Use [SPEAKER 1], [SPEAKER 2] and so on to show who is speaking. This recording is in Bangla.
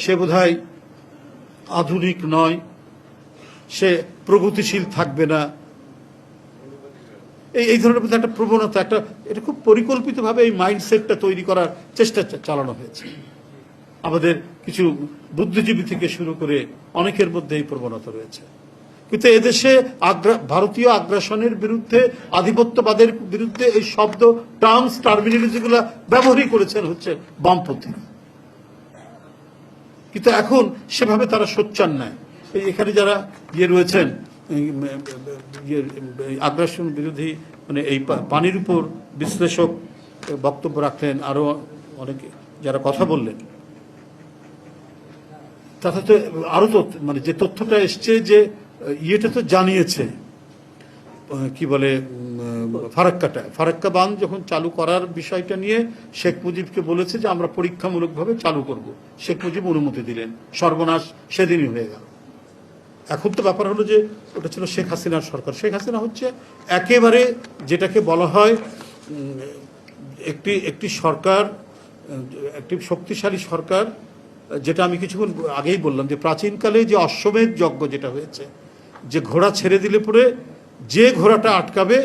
[SPEAKER 1] সে বোধহয় আধুনিক নয়। সে প্রগতিশীল থাকবে না। এই এই ধরনের বোধহয় একটা প্রবণতা, একটা, এটা খুব পরিকল্পিতভাবে এই মাইন্ডসেটটা তৈরি করার চেষ্টা চালানো হয়েছে। আমাদের কিছু বুদ্ধিজীবী থেকে শুরু করে অনেকের মধ্যে এই প্রবণতা রয়েছে। কিন্তু এদেশে আগ্রা- ভারতীয় আগ্রাসনের বিরুদ্ধে, আধিপত্যবাদের বিরুদ্ধে এই শব্দ টার্মস টার্মিনালজিগুলো ব্যবহারই করেছেন হচ্ছে বামপন্থী কিন্তু এখন সেভাবে তারা সোচ্চার নেয় এই এখানে যারা ইয়ে রয়েছেন ইয়ে, আগ্রাসন বিরোধী মানে এই পানির উপর বিশ্লেষক বক্তব্য রাখলেন আরও অনেকে যারা কথা বললেন। তাতে তো আরও তো মানে যে তথ্যটা এসছে যে ইয়েটা তো জানিয়েছে। কি বলে ফারাক্কাটা। ফারাক্কা বাঁধ যখন চালু করার বিষয়টা নিয়ে শেখ মুজিবকে বলেছে যে আমরা পরীক্ষামূলকভাবে চালু করব। শেখ মুজিব অনুমতি দিলেন। সর্বনাশ সেদিনই হয়ে গেল। এখন তো ব্যাপার হলো যে ওটা ছিল শেখ হাসিনার সরকার। শেখ হাসিনা হচ্ছে একেবারে যেটাকে বলা হয় একটি একটি সরকার, একটি শক্তিশালী সরকার, যেটা আমি কিছুক্ষণ আগেই বললাম যে প্রাচীনকালে যে অশ্বমেধ যজ্ঞ যেটা হয়েছে, যে ঘোড়া ছেড়ে দিলে পরে যে ঘোড়াটা আটকাবে